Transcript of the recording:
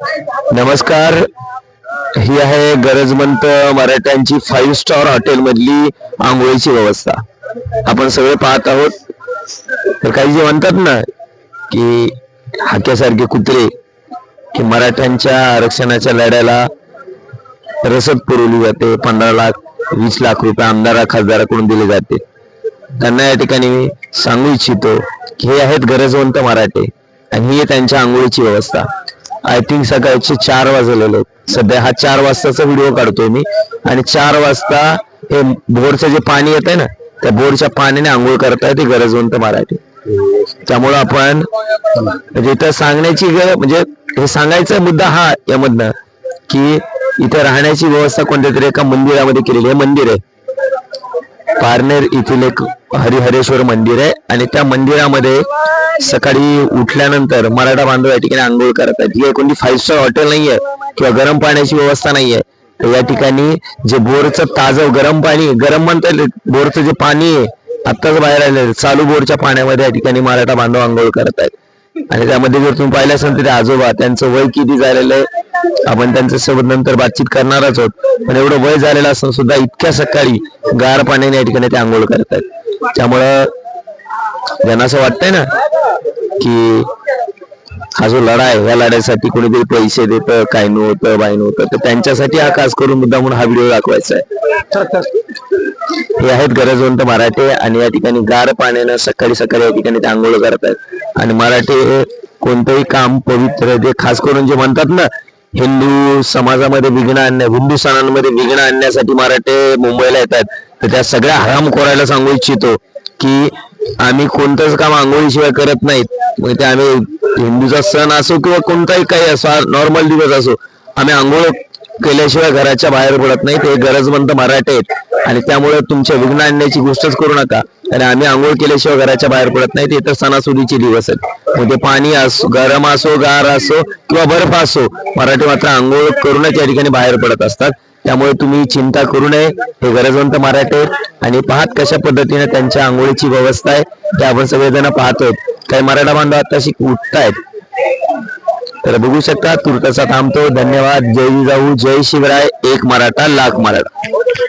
नमस्कार. ही आहे गरजमंत मराठ्यांची फाईव्ह स्टार हॉटेल मधली आंघोळीची व्यवस्था. आपण सगळे पाहत आहोत. तर काही जे म्हणतात ना की हाक्यासारखे कुत्रे की मराठ्यांच्या आरक्षणाच्या लढ्याला रसद पुरवली जाते पंधरा लाख वीस लाख रुपये आमदारा खासदाराकडून दिले जाते. त्यांना या ठिकाणी सांगू इच्छितो की हे आहेत गरजवंत मराठे आणि ही आहे त्यांच्या आंघोळीची व्यवस्था. आय थिंक सकाळचे चार वाजलेले आहेत. सध्या हा चार वाजताचा व्हिडिओ काढतोय मी. आणि चार वाजता हे बोरचं जे पाणी येत आहे ना त्या बोरच्या पाण्याने आंघोळ करताय ते गरजवंत मराठी. त्यामुळं आपण म्हणजे इथं सांगण्याची म्हणजे हे सांगायचा मुद्दा हा यामधनं की इथं राहण्याची व्यवस्था कोणत्या तरी एका मंदिरामध्ये केलेली आहे. हे मंदिर आहे. पारनेर येथील एक हरिहरेश्वर मंदिर आहे आणि त्या मंदिरामध्ये सकाळी उठल्यानंतर मराठा बांधव या ठिकाणी आंघोळ करतात ही कोणती फाईव्ह स्टार हॉटेल नाहीये किंवा गरम पाण्याची व्यवस्था नाहीये. तर या ठिकाणी जे बोरचं ताजं गरम पाणी गरम म्हणता बोरचं जे पाणी आहे आत्ताच बाहेर आले चालू बोरच्या पाण्यामध्ये या ठिकाणी मराठा बांधव आंघोळ करत आहेत. आणि त्यामध्ये जर तुम्ही पाहिलं असेल तर ते आजोबा त्यांचं वय किती झालेलं आहे आपण त्यांच्यासोबत नंतर बातचीत करणारच आहोत. पण एवढं वय झालेलं असून सुद्धा इतक्या सकाळी गार पाण्याने या ठिकाणी ते आंघोळ करतात त्यामुळं ज्यांना असं वाटतंय ना की हा जो लढा आहे या लढ्यासाठी कोणीतरी पैसे देतं काय नव्हतं बाय नव्हतं तर त्यांच्यासाठी हा खास करून मुद्दा म्हणून हा व्हिडिओ दाखवायचा आहे. हे आहेत गरजवंत मराठे आणि या ठिकाणी गार पाण्यानं सकाळी सकाळी या ठिकाणी ते आंघोळ करतात आणि मराठे कोणतंही काम पवित्र जे खास करून जे म्हणतात ना हिंदू समाजामध्ये विघ्न आणण्या हिंदू सणांमध्ये विघ्न आणण्यासाठी मराठे मुंबईला येतात. तर त्या सगळ्या हराम खोरायला सांगू इच्छितो की आम्ही कोणतंच काम आंघोळीशिवाय करत नाहीत. म्हणजे ते आम्ही हिंदूचा सण असो किंवा कोणताही काही असो नॉर्मल दिवस असो आम्ही आंघोळ केल्याशिवाय घराच्या बाहेर पडत नाही. ते गरजवंत मराठे आहेत. आणि त्यामुळे तुमच्या विघ्न आणण्याची गोष्टच करू नका. आणि आम्ही आंघोळ केल्याशिवाय घराच्या बाहेर पडत नाही. ते तर सणासुदीचे दिवस आहेत. मग ते पाणी असो गरम असो गार असो किंवा बर्फ असो मराठी मात्र आंघोळ करूनच या ठिकाणी बाहेर पडत असतात. त्यामुळे तुम्ही चिंता करू नये. हे गरजवंत मराठे आणि पाहत कशा पद्धतीने त्यांच्या आंघोळीची व्यवस्था आहे ते आपण सगळेजण पाहतोय काही मराठा बांधव आताशी उठतायत. तर बघू शकता तुर्तासा थांबतो. धन्यवाद. जय जिजाऊ जय शिवराय. एक मराठा लाख मराठा.